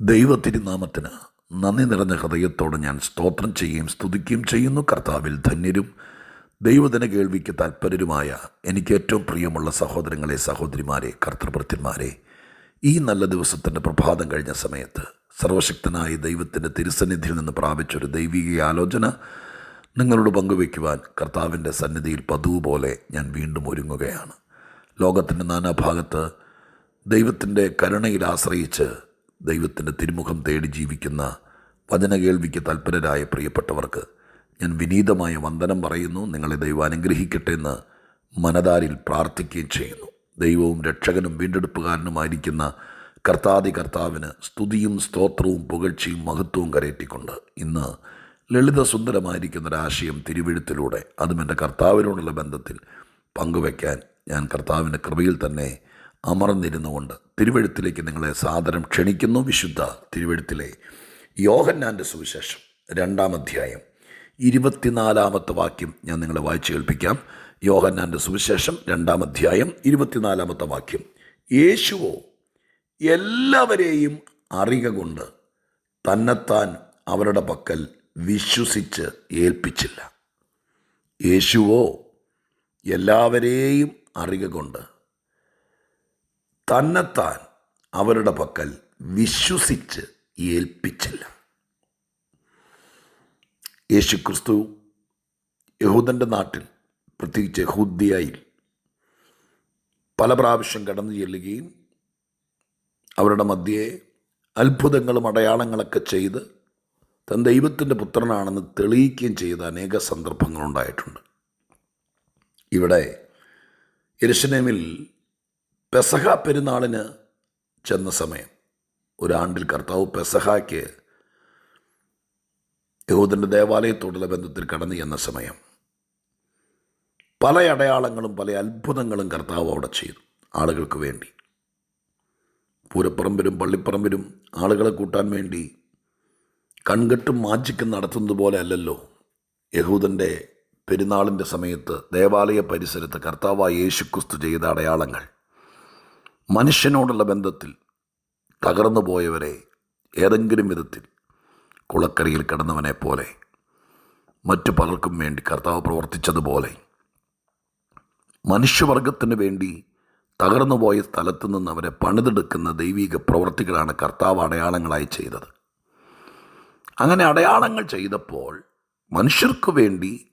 ദൈവത്തിരുനാമത്തിന് നന്ദി നിറഞ്ഞ ഹൃദയത്തോടെ ഞാൻ സ്തോത്രം ചെയ്യുകയും സ്തുതിക്കുകയും ചെയ്യുന്നു. കർത്താവിൽ ധന്യരും ദൈവദിന കേൾവിക്ക് താല്പര്യരുമായ എനിക്ക് ഏറ്റവും പ്രിയമുള്ള സഹോദരങ്ങളെ സഹോദരിമാരെ കർത്തൃഭൃത്യന്മാരെ ഈ നല്ല ദിവസത്തിന്റെ പ്രഭാതം കഴിഞ്ഞ സമയത്ത് സർവശക്തനായ ദൈവത്തിന്റെ തിരുസന്നിധിയിൽ നിന്ന് പ്രാപിച്ചൊരു ദൈവിക ആലോചന നിങ്ങളോട് പങ്കുവയ്ക്കുവാൻ കർത്താവിന്റെ സന്നിധിയിൽ പതിവ് പോലെ ഞാൻ വീണ്ടും ഒരുങ്ങുകയാണ്. ലോകത്തിന്റെ നാനാഭാഗത്ത് ദൈവത്തിന്റെ കരുണയിൽ ആശ്രയിച്ച് ദൈവത്തിന്റെ തിരുമുഖം തേടി ജീവിക്കുന്ന വചന കേൾവിക്ക് തൽപരരായ പ്രിയപ്പെട്ടവർക്ക് ഞാൻ വിനീതമായ വന്ദനം പറയുന്നു. നിങ്ങളെ ദൈവം അനുഗ്രഹിക്കട്ടെ എന്ന് മനതാരിൽ പ്രാർത്ഥിക്കുകയും ചെയ്യുന്നു. ദൈവവും രക്ഷകനും വീണ്ടെടുപ്പുകാരനുമായിരിക്കുന്ന കർത്താതി കർത്താവിന് സ്തുതിയും സ്തോത്രവും പുകഴ്ചയും മഹത്വവും കരയറ്റിക്കൊണ്ട് ഇന്ന് ലളിത സുന്ദരമായിരിക്കുന്ന ഒരാശയം തിരുവഴുത്തിലൂടെ അതും എന്റെ കർത്താവിനോടുള്ള ബന്ധത്തിൽ പങ്കുവയ്ക്കാൻ ഞാൻ കർത്താവിന്റെ കൃപയിൽ തന്നെ അമർന്നിരുന്നുകൊണ്ട് തിരുവഴുത്തിലേക്ക് നിങ്ങളെ സാദരം ക്ഷണിക്കുന്നു വിശുദ്ധ തിരുവഴുത്തിലെ യോഹന്നാന്റെ സുവിശേഷം രണ്ടാം അധ്യായം. ഇരുപത്തിനാലാമത്തെ വാക്യം ഞാൻ നിങ്ങളെ വായിച്ചു കേൾപ്പിക്കാം. യോഹന്നാന്റെ സുവിശേഷം രണ്ടാം അധ്യായം ഇരുപത്തിനാലാമത്തെ വാക്യം. യേശുവോ എല്ലാവരെയും അറിക കൊണ്ട് തന്നെത്താൻ അവരുടെ പക്കൽ വിശ്വസിച്ച് ഏൽപ്പിച്ചില്ല. യേശുവോ എല്ലാവരെയും അറിക കൊണ്ട് തന്നെത്താൻ അവരുടെ പക്കൽ വിശ്വസിച്ച് ഏൽപ്പിച്ചില്ല. യേശുക്രിസ്തു യഹൂദന്റെ നാട്ടിൽ പ്രത്യേകിച്ച് ഹുദ്ദിയായി പല പ്രാവശ്യം കടന്നു ചെല്ലുകയും അവരുടെ മധ്യേ അത്ഭുതങ്ങളും അടയാളങ്ങളൊക്കെ ചെയ്ത് തൻ ദൈവത്തിന്റെ പുത്രനാണെന്ന് തെളിയിക്കുകയും ചെയ്ത അനേക സന്ദർഭങ്ങളുണ്ടായിട്ടുണ്ട്. ഇവിടെ യെരുശലേമിൽ പെസഹ പെരുന്നാളിന് ചെന്ന സമയം. ഒരാണ്ടിൽ കർത്താവ് പെസഹായ്ക്ക് യഹൂദന്റെ ദേവാലയത്തോടുള്ള ബന്ധത്തിൽ കടന്നു ചെന്ന സമയം. പല അടയാളങ്ങളും പല അത്ഭുതങ്ങളും കർത്താവ് അവിടെ ചെയ്തു ആളുകൾക്ക് വേണ്ടി. പൂരപ്പറമ്പിലും പള്ളിപ്പറമ്പിലും ആളുകളെ കൂട്ടാൻ വേണ്ടി കൺകെട്ടും മാജിക്കും നടത്തുന്നത് പോലെ അല്ലല്ലോ. യഹൂദന്റെ പെരുന്നാളിന്റെ സമയത്ത് ദേവാലയ പരിസരത്ത് കർത്താവായ യേശുക്രിസ്തു ചെയ്ത അടയാളങ്ങൾ. മനുഷ്യനോടുള്ള ബന്ധത്തിൽ തകർന്നു പോയവരെ ഏതെങ്കിലും വിധത്തിൽ കുളക്കരയിൽ കിടന്നവനെ പോലെ മറ്റു പലർക്കും വേണ്ടി കർത്താവ് പ്രവർത്തിച്ചതുപോലെ മനുഷ്യവർഗത്തിന് വേണ്ടി തകർന്നു പോയ സ്ഥലത്തു നിന്ന് അവരെ പണിതെടുക്കുന്ന ദൈവിക പ്രവർത്തികളാണ് കർത്താവ് അടയാളങ്ങളായി ചെയ്തത്. അങ്ങനെ അടയാളങ്ങൾ ചെയ്തപ്പോൾ മനുഷ്യർക്ക് വേണ്ടി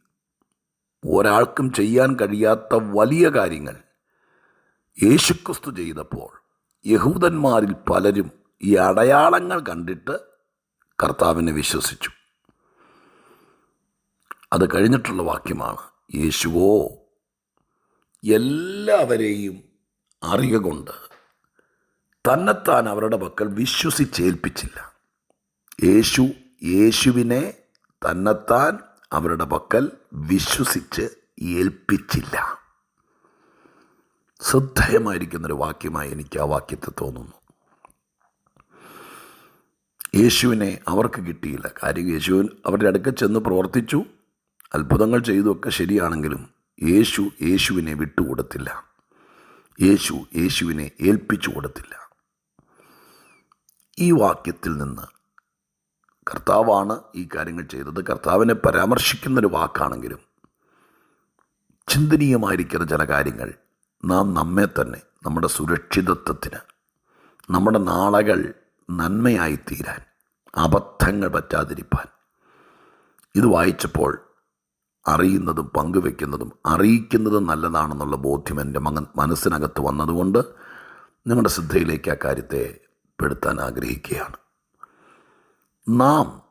ഒരാൾക്കും ചെയ്യാൻ കഴിയാത്ത വലിയ കാര്യങ്ങൾ യേശുക്രിസ്തു ചെയ്തപ്പോൾ യഹൂദന്മാരിൽ പലരും ഈ അടയാളങ്ങൾ കണ്ടിട്ട് കർത്താവിനെ വിശ്വസിച്ചു. അത് കഴിഞ്ഞിട്ടുള്ള വാക്യമാണ് യേശുവോ എല്ലാവരെയും അറിയ കൊണ്ട് തന്നെത്താൻ അവരുടെ പക്കൽ വിശ്വസിച്ചേൽപ്പിച്ചില്ല. യേശു യേശുവിനെ തന്നെത്താൻ അവരുടെ പക്കൽ വിശ്വസിച്ച് ഏൽപ്പിച്ചില്ല. ശ്രദ്ധേയമായിരിക്കുന്നൊരു വാക്യമായി എനിക്ക് ആ വാക്യത്തെ തോന്നുന്നു. യേശുവിനെ അവർക്ക് കിട്ടിയില്ല. കാര്യം യേശുവിൻ അവരുടെ അടുക്കൽ ചെന്ന് പ്രവർത്തിച്ചു. അത്ഭുതങ്ങൾ ചെയ്തുമൊക്കെ ശരിയാണെങ്കിലും യേശു യേശുവിനെ വിട്ടുകൊടുത്തില്ല. യേശു യേശുവിനെ ഏൽപ്പിച്ചു കൊടുത്തില്ല. ഈ വാക്യത്തിൽ നിന്ന് കർത്താവാണ് ഈ കാര്യങ്ങൾ ചെയ്തത്. കർത്താവിനെ പരാമർശിക്കുന്നൊരു വാക്കാണെങ്കിലും ചിന്തനീയമായിരിക്കുന്ന ചില കാര്യങ്ങൾ നാം നമ്മെ തന്നെ നമ്മുടെ സുരക്ഷിതത്വത്തിന് നമ്മുടെ നാളകൾ നന്മയായി തീരാൻ അബദ്ധങ്ങൾ പറ്റാതിരിപ്പാൻ. ഇത് വായിച്ചപ്പോൾ അറിയുന്നതും പങ്കുവെക്കുന്നതും അറിയിക്കുന്നതും നല്ലതാണെന്നുള്ള ബോധ്യം എന്റെ മകൻ മനസ്സിനകത്ത് വന്നതുകൊണ്ട് നിങ്ങളുടെ ശ്രദ്ധയിലേക്ക് ആ കാര്യത്തെ പെടുത്താൻ ആഗ്രഹിക്കുകയാണ്. നാം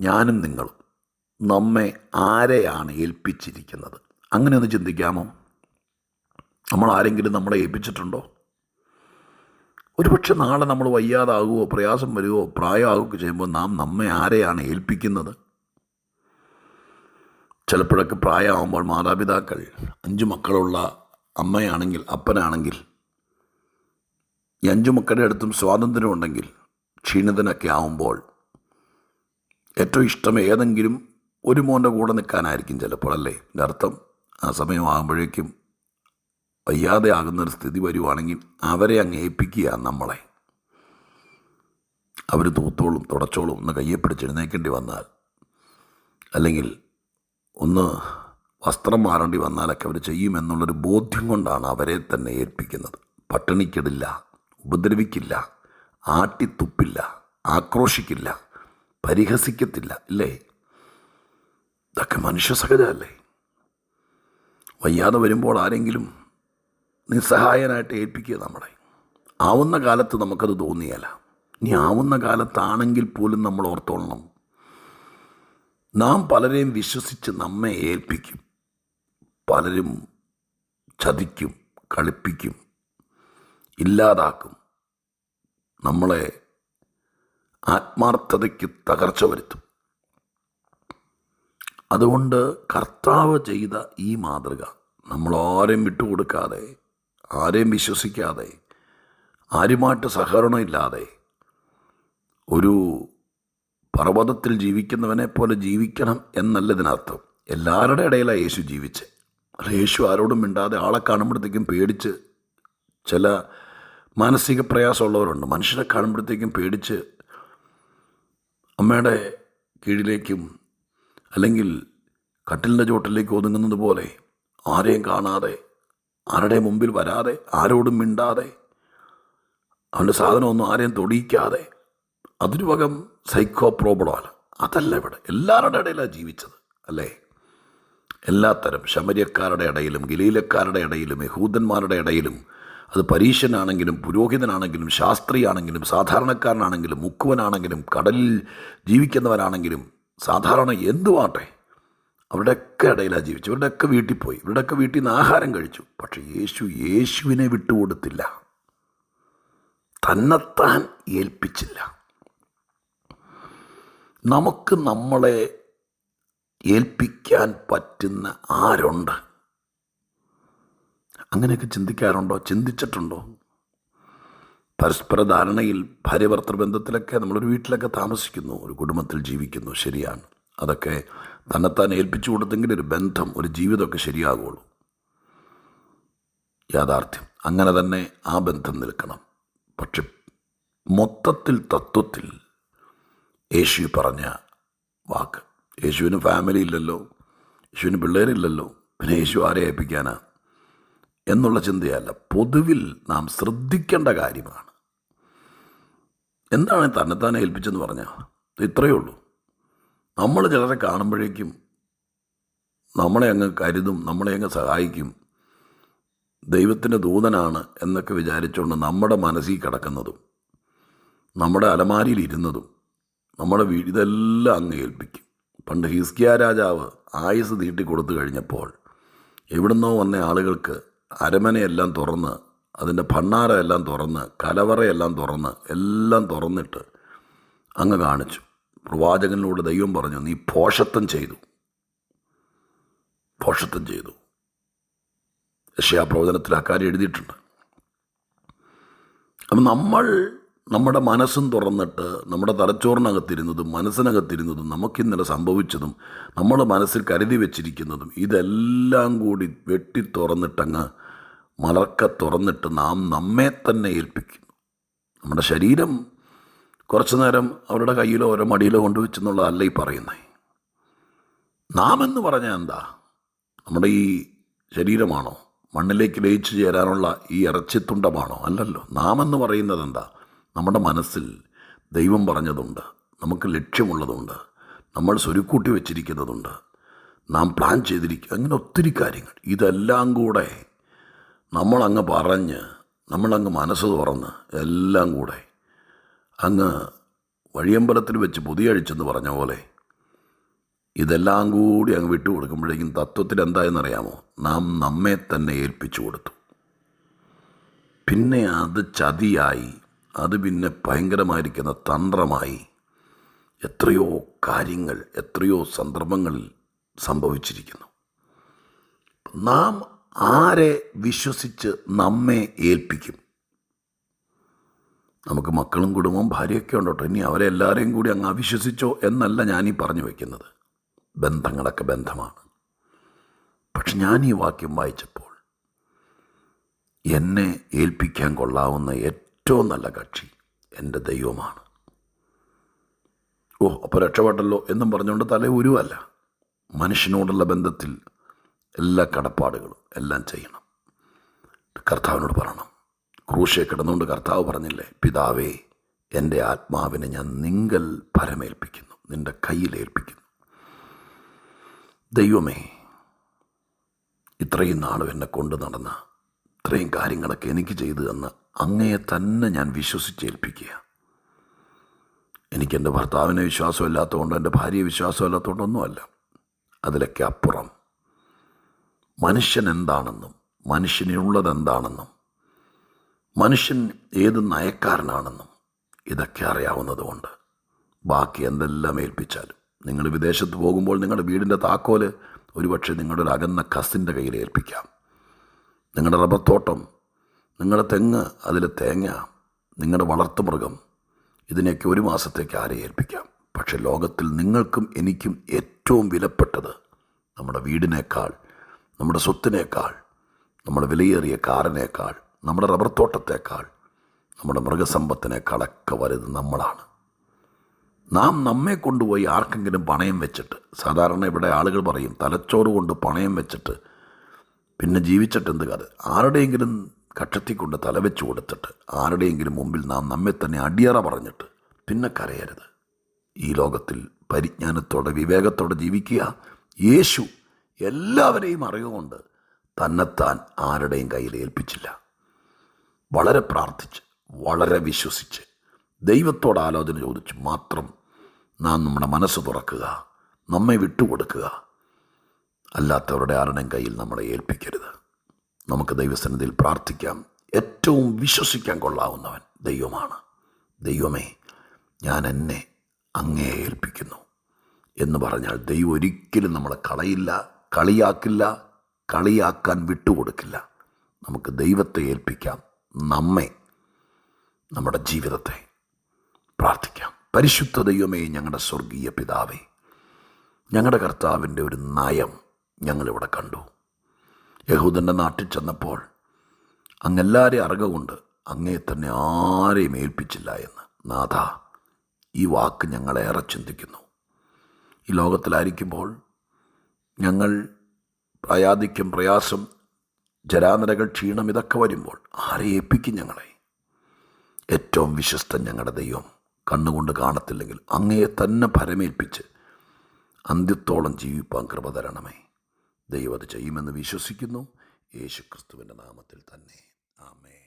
ഞാനും നിങ്ങളും നമ്മെ ആരെയാണ് ഏൽപ്പിച്ചിരിക്കുന്നത്? അങ്ങനെ ഒന്ന് ചിന്തിക്കാമോ? നമ്മൾ ആരെങ്കിലും നമ്മളെ ഏൽപ്പിച്ചിട്ടുണ്ടോ? ഒരുപക്ഷെ നാളെ നമ്മൾ വയ്യാതാകുമോ പ്രയാസം വരുമോ പ്രായമാകുകയൊക്കെ ചെയ്യുമ്പോൾ നാം നമ്മെ ആരെയാണ് ഏൽപ്പിക്കുന്നത്? ചിലപ്പോഴൊക്കെ പ്രായമാകുമ്പോൾ മാതാപിതാക്കൾ അഞ്ച് മക്കളുള്ള അമ്മയാണെങ്കിൽ അപ്പനാണെങ്കിൽ ഈ അഞ്ചു മക്കളുടെ അടുത്തും സ്വാതന്ത്ര്യമുണ്ടെങ്കിൽ ക്ഷീണിതനൊക്കെ ആവുമ്പോൾ ഏറ്റവും ഇഷ്ടം ഏതെങ്കിലും ഒരു മോന്റെ കൂടെ നിൽക്കാനായിരിക്കും ചിലപ്പോൾ അല്ലേ? അർത്ഥം ആ സമയമാകുമ്പോഴേക്കും വയ്യാതെ ആകുന്നൊരു സ്ഥിതി വരുവാണെങ്കിൽ അവരെ അങ്ങ് ഏൽപ്പിക്കുക നമ്മളെ. അവർ തൂത്തോളും തുടച്ചോളും ഒന്ന് കയ്യെ പിടിച്ച് എഴുന്നേക്കേണ്ടി വന്നാൽ അല്ലെങ്കിൽ ഒന്ന് വസ്ത്രം മാറേണ്ടി വന്നാലൊക്കെ അവർ ചെയ്യുമെന്നുള്ളൊരു ബോധ്യം കൊണ്ടാണ് അവരെ തന്നെ ഏൽപ്പിക്കുന്നത്. പട്ടിണിക്കിടില്ല ഉപദ്രവിക്കില്ല ആട്ടിത്തുപ്പില്ല ആക്രോശിക്കില്ല പരിഹസിക്കത്തില്ല ഇല്ലേ? ഇതൊക്കെ മനുഷ്യ സഹജമല്ലേ? വയ്യാതെ വരുമ്പോൾ ആരെങ്കിലും നിസ്സഹായനായിട്ട് ഏൽപ്പിക്കുക നമ്മളെ. ആവുന്ന കാലത്ത് നമുക്കത് തോന്നിയല്ല. ഇനി ആവുന്ന കാലത്താണെങ്കിൽ പോലും നമ്മൾ ഓർത്തോളണം. നാം പലരെയും വിശ്വസിച്ച് നമ്മെ ഏൽപ്പിക്കും. പലരും ചതിക്കും കളിപ്പിക്കും ഇല്ലാതാക്കും. നമ്മളെ ആത്മാർത്ഥതയ്ക്ക് തകർച്ച വരുത്തും. അതുകൊണ്ട് കർത്താവ് ചെയ്ത ഈ മാതൃക നമ്മളാരും വിട്ടുകൊടുക്കാതെ ആരെയും വിശ്വസിക്കാതെ ആരുമായിട്ട് സഹകരണമില്ലാതെ ഒരു പർവതത്തിൽ ജീവിക്കുന്നവനെ പോലെ ജീവിക്കണം എന്നല്ല ഇതിനർത്ഥം എല്ലാവരുടെ ഇടയിലാണ് യേശു ജീവിച്ച്. യേശു ആരോടും മിണ്ടാതെ ആളെ കാണുമ്പോഴത്തേക്കും പേടിച്ച് ചില മാനസിക പ്രയാസമുള്ളവരുണ്ട്. മനുഷ്യരെ കാണുമ്പോഴത്തേക്കും പേടിച്ച് അമ്മയുടെ കീഴിലേക്കും അല്ലെങ്കിൽ കട്ടിലിന്റെ ചോട്ടിലേക്ക് ഒതുങ്ങുന്നത് പോലെ ആരെയും കാണാതെ ആരുടെ മുമ്പിൽ വരാതെ ആരോടും മിണ്ടാതെ അവന്റെ സാധനമൊന്നും ആരെയും തൊടിയിക്കാതെ അതൊരു വകം സൈക്കോ പ്രോബ്ലമാണ് അതല്ല ഇവിടെ. എല്ലാവരുടെ ഇടയിലാണ് ജീവിച്ചത് അല്ലേ? എല്ലാത്തരം ശമര്യക്കാരുടെ ഇടയിലും ഗലീലക്കാരുടെ ഇടയിലും യഹൂദന്മാരുടെ ഇടയിലും അത് പരീശനാണെങ്കിലും പുരോഹിതനാണെങ്കിലും ശാസ്ത്രിയാണെങ്കിലും സാധാരണക്കാരനാണെങ്കിലും മുക്കുവനാണെങ്കിലും കടലിൽ ജീവിക്കുന്നവനാണെങ്കിലും സാധാരണ എന്തുവാട്ടെ? അവരുടെയൊക്കെ ഇടയിലാണ് ജീവിച്ചു ഇവരുടെയൊക്കെ വീട്ടിൽ പോയി. ഇവരുടെയൊക്കെ വീട്ടിൽ നിന്ന് ആഹാരം കഴിച്ചു. പക്ഷേ യേശു യേശുവിനെ വിട്ടുകൊടുത്തില്ല തന്നെത്താൻ ഏൽപ്പിച്ചില്ല. നമുക്ക് നമ്മളെ ഏൽപ്പിക്കാൻ പറ്റുന്ന ആരുണ്ട്? അങ്ങനെയൊക്കെ ചിന്തിക്കാറുണ്ടോ? ചിന്തിച്ചിട്ടുണ്ടോ? പരസ്പര ധാരണയിൽ ഭാര്യഭർത്തൃ ബന്ധത്തിലൊക്കെ നമ്മളൊരു വീട്ടിലൊക്കെ താമസിക്കുന്നു. ഒരു കുടുംബത്തിൽ ജീവിക്കുന്നു. ശരിയാണ്. അതൊക്കെ തന്നെത്താൻ ഏൽപ്പിച്ചു കൊടുത്തെങ്കിൽ ഒരു ബന്ധം ഒരു ജീവിതമൊക്കെ ശരിയാകുള്ളൂ. യാഥാർത്ഥ്യം അങ്ങനെ തന്നെ ആ ബന്ധം നിൽക്കണം. പക്ഷെ മൊത്തത്തിൽ തത്വത്തിൽ യേശു പറഞ്ഞ വാക്ക് യേശുവിന് ഫാമിലി ഇല്ലല്ലോ യേശുവിന് പിള്ളേരില്ലല്ലോ പിന്നെ യേശു ആരെ ഏൽപ്പിക്കാനാ എന്നുള്ള ചിന്തയല്ല. പൊതുവിൽ നാം ശ്രദ്ധിക്കേണ്ട കാര്യമാണ്. എന്താണ് തന്നെത്താനെ ഏൽപ്പിച്ചെന്ന് പറഞ്ഞാൽ ഇത്രയേ ഉള്ളൂ. നമ്മൾ ചിലരെ കാണുമ്പോഴേക്കും നമ്മളെ അങ്ങ് കരുതും നമ്മളെ അങ്ങ് സഹായിക്കും. ദൈവത്തിന്റെ ദൂതനാണ് എന്നൊക്കെ വിചാരിച്ചുകൊണ്ട് നമ്മുടെ മനസ്സിൽ കിടക്കുന്നതും നമ്മുടെ അലമാരിയിൽ ഇരുന്നതും നമ്മുടെ ഇതെല്ലാം അങ്ങ് ഏൽപ്പിക്കും. പണ്ട് ഹിസ്കിയ രാജാവ് ആയുസ് നീട്ടി കൊടുത്തു കഴിഞ്ഞപ്പോൾ എവിടുന്നോ വന്ന ആളുകൾക്ക് അരമനയെല്ലാം തുറന്ന് അതിന്റെ ഭണ്ണാരമെല്ലാം തുറന്ന് കലവറയെല്ലാം തുറന്ന് എല്ലാം തുറന്നിട്ട് അങ്ങ് കാണിച്ചു. പ്രവാചകനിലൂടെ ദൈവം പറഞ്ഞു നീ പോഷത്വം ചെയ്തു. പോഷത്വം ചെയ്തു. യശയാപ്രവചനത്തിൽ അക്കാര്യം എഴുതിയിട്ടുണ്ട്. അപ്പം നമ്മൾ നമ്മുടെ മനസ്സും തുറന്നിട്ട് നമ്മുടെ തലച്ചോറിനകത്തിരുന്നതും മനസ്സിനകത്തിരുന്നതും നമുക്കിന്നലെ സംഭവിച്ചതും നമ്മുടെ മനസ്സിൽ കരുതി വെച്ചിരിക്കുന്നതും ഇതെല്ലാം കൂടി വെട്ടി തുറന്നിട്ടങ്ങ് മലർക്ക തുറന്നിട്ട് നാം നമ്മെ തന്നെ ഏൽപ്പിക്കുന്നു. നമ്മുടെ ശരീരം കുറച്ചു നേരം അവരുടെ കയ്യിലോ ഓരോ മടിയിലോ കൊണ്ടുവച്ചെന്നുള്ളതല്ല ഈ പറയുന്നത് നാം എന്ന് പറഞ്ഞാൽ എന്താ? നമ്മുടെ ഈ ശരീരമാണോ? മണ്ണിലേക്ക് ലയിച്ചു ചേരാനുള്ള ഈ ഇറച്ചിത്തുണ്ടമാണോ? അല്ലല്ലോ. നാം എന്ന് പറയുന്നത് എന്താ? നമ്മുടെ മനസ്സിൽ ദൈവം പറഞ്ഞതുണ്ട്. നമുക്ക് ലക്ഷ്യമുള്ളതുണ്ട്. നമ്മൾ സ്വരുക്കൂട്ടി വെച്ചിരിക്കുന്നതുണ്ട്. നാം പ്ലാൻ ചെയ്തിരിക്കുക അങ്ങനെ ഒത്തിരി കാര്യങ്ങൾ. ഇതെല്ലാം കൂടെ നമ്മളങ്ങ് പറഞ്ഞ് നമ്മളങ്ങ് മനസ്സ് തുറന്ന് എല്ലാം കൂടെ അങ്ങ് വഴിയമ്പലത്തിൽ വെച്ച് പുതിയഴിച്ചെന്ന് പറഞ്ഞ പോലെ ഇതെല്ലാം കൂടി അങ്ങ് വിട്ടുകൊടുക്കുമ്പോഴേക്കും തത്വത്തിൽ എന്തായെന്നറിയാമോ? നാം നമ്മെ തന്നെ ഏൽപ്പിച്ചു കൊടുത്തു. പിന്നെ അത് ചതിയായി. അത് പിന്നെ ഭയങ്കരമായിരിക്കുന്ന തന്ത്രമായി എത്രയോ കാര്യങ്ങൾ എത്രയോ സന്ദർഭങ്ങളിൽ സംഭവിച്ചിരിക്കുന്നു. നാം ആരെ വിശ്വസിച്ച് നമ്മെ ഏൽപ്പിക്കും? നമുക്ക് മക്കളും കുടുംബവും ഭാര്യയൊക്കെ ഉണ്ടോട്ടോ? ഇനി അവരെ എല്ലാവരെയും കൂടി അങ്ങ് അവിശ്വസിച്ചോ എന്നല്ല ഞാനീ പറഞ്ഞു വയ്ക്കുന്നത് ബന്ധങ്ങളൊക്കെ ബന്ധമാണ്. പക്ഷെ ഞാൻ ഈ വാക്യം വായിച്ചപ്പോൾ എന്നെ ഏൽപ്പിക്കാൻ കൊള്ളാവുന്ന ഏറ്റവും നല്ല കക്ഷി എന്റെ ദൈവമാണ്. ഓ അപ്പോൾ രക്ഷപ്പെട്ടല്ലോ എന്നും പറഞ്ഞുകൊണ്ട് തല ഉരുവല്ല. മനുഷ്യനോടുള്ള ബന്ധത്തിൽ എല്ലാ കടപ്പാടുകളും എല്ലാം ചെയ്യണം. കർത്താവിനോട് പറയണം. ക്രൂശെ കിടന്നുകൊണ്ട് കർത്താവ് പറഞ്ഞില്ലേ പിതാവേ എന്റെ ആത്മാവിനെ ഞാൻ നിങ്കൽ പരമേൽപ്പിക്കുന്നു നിന്റെ കയ്യിലേൽപ്പിക്കുന്നു ദൈവമേ ഇത്രയും നാളും എന്നെ കൊണ്ടു നടന്ന ഇത്രയും കാര്യങ്ങളൊക്കെ എനിക്ക് ചെയ്തു തന്ന അങ്ങയെ തന്നെ ഞാൻ വിശ്വസിച്ചേൽപ്പിക്കുക. എനിക്ക് എന്റെ ഭർത്താവിനെ വിശ്വാസമില്ലാത്തതുകൊണ്ട് എന്റെ ഭാര്യയെ വിശ്വാസമില്ലാത്തതുകൊണ്ടൊന്നുമല്ല അതിലൊക്കെ അപ്പുറം മനുഷ്യൻ എന്താണെന്നും മനുഷ്യനുള്ളത് എന്താണെന്നും മനുഷ്യൻ ഏത് നയക്കാരനാണെന്നും ഇതൊക്കെ അറിയാവുന്നതുകൊണ്ട് ബാക്കി എന്തെല്ലാം ഏൽപ്പിച്ചാലും. നിങ്ങൾ വിദേശത്ത് പോകുമ്പോൾ നിങ്ങളുടെ വീടിന്റെ താക്കോൽ ഒരുപക്ഷെ നിങ്ങളുടെ ഒരു അകന്ന കസിന്റെ കയ്യിൽ ഏൽപ്പിക്കാം. നിങ്ങളുടെ റബ്ബർ തോട്ടം നിങ്ങളുടെ തെങ്ങ് അതിലെ തേങ്ങ നിങ്ങളുടെ വളർത്തുമൃഗം ഇതിനെയൊക്കെ ഒരു മാസത്തേക്ക് ആരെ ഏൽപ്പിക്കാം. പക്ഷെ ലോകത്തിൽ നിങ്ങൾക്കും എനിക്കും ഏറ്റവും വിലപ്പെട്ടത് നമ്മുടെ വീടിനേക്കാൾ നമ്മുടെ സ്വത്തിനേക്കാൾ നമ്മുടെ വിലയേറിയ കാറിനേക്കാൾ നമ്മുടെ റബ്ബർ തോട്ടത്തേക്കാൾ നമ്മുടെ മൃഗസമ്പത്തിനേക്കാളൊക്കെ വലുത് നമ്മളാണ്. നാം നമ്മെ കൊണ്ടുപോയി ആർക്കെങ്കിലും പണയം വെച്ചിട്ട് സാധാരണ ഇവിടെ ആളുകൾ പറയും തലച്ചോറ് കൊണ്ട് പണയം വെച്ചിട്ട് പിന്നെ ജീവിച്ചിട്ട് എന്ത് കഥ? ആരുടെയെങ്കിലും കക്ഷത്തി കൊണ്ട് തലവെച്ച് കൊടുത്തിട്ട് ആരുടെയെങ്കിലും മുമ്പിൽ നാം നമ്മെ തന്നെ അടിയറ പറഞ്ഞിട്ട് പിന്നെ കരയരുത്. ഈ ലോകത്തിൽ പരിജ്ഞാനത്തോടെ വിവേകത്തോടെ ജീവിക്കുക. യേശു എല്ലാവരെയും അറിയുകൊണ്ട് തന്നെത്താൻ ആരുടെയും കയ്യിൽ ഏൽപ്പിച്ചില്ല. വളരെ പ്രാർത്ഥിച്ച് വളരെ വിശ്വസിച്ച് ദൈവത്തോട് ആലോചന ചോദിച്ച് മാത്രം നാം നമ്മുടെ മനസ്സ് തുറക്കുക നമ്മെ വിട്ടുകൊടുക്കുക. അല്ലാത്തവരുടെ ആരുടെയും കയ്യിൽ നമ്മളെ ഏൽപ്പിക്കരുത്. നമുക്ക് ദൈവസന്നിധിയിൽ പ്രാർത്ഥിക്കാം. ഏറ്റവും വിശ്വസിക്കാൻ കൊള്ളാവുന്നവൻ ദൈവമാണ്. ദൈവമേ ഞാൻ എന്നെ അങ്ങേ ഏൽപ്പിക്കുന്നു എന്ന് പറഞ്ഞാൽ ദൈവം ഒരിക്കലും നമ്മളെ കളയില്ല കളിയാക്കില്ല കളിയാക്കാൻ വിട്ടുകൊടുക്കില്ല. നമുക്ക് ദൈവത്തെ ഏൽപ്പിക്കാം. നമ്മെ നമ്മുടെ ജീവിതത്തെ പ്രാർത്ഥിക്കാം. പരിശുദ്ധ ദൈവമേ ഞങ്ങളുടെ സ്വർഗീയ പിതാവേ ഞങ്ങളുടെ കർത്താവിന്റെ ഒരു നയം ഞങ്ങളിവിടെ കണ്ടു. യഹൂദന്റെ നാട്ടിൽ ചെന്നപ്പോൾ അങ്ങെല്ലാവരെയും അറിവുകൊണ്ട് അങ്ങേ തന്നെ ആരെയും ഏൽപ്പിച്ചില്ല എന്ന്. നാഥ ഈ വാക്ക് ഞങ്ങളേറെ ചിന്തിക്കുന്നു. ഈ ലോകത്തിലായിരിക്കുമ്പോൾ ഞങ്ങൾ പ്രയാദിക്കും പ്രയാസം ജരാനരകൾ ക്ഷീണം ഇതൊക്കെ വരുമ്പോൾ ആരെ ഏൽപ്പിക്കും ഞങ്ങളെ? ഏറ്റവും വിശ്വസ്തൻ ഞങ്ങളുടെ ദൈവം കണ്ണുകൊണ്ട് കാണത്തില്ലെങ്കിൽ അങ്ങയെ തന്നെ പരമേൽപ്പിച്ച് അന്ത്യത്തോളം ജീവിപ്പാൻ കൃപ തരണമേ. ദൈവം അത് ചെയ്യുമെന്ന് വിശ്വസിക്കുന്നു. യേശു ക്രിസ്തുവിന്റെ നാമത്തിൽ തന്നെ. ആമേൻ.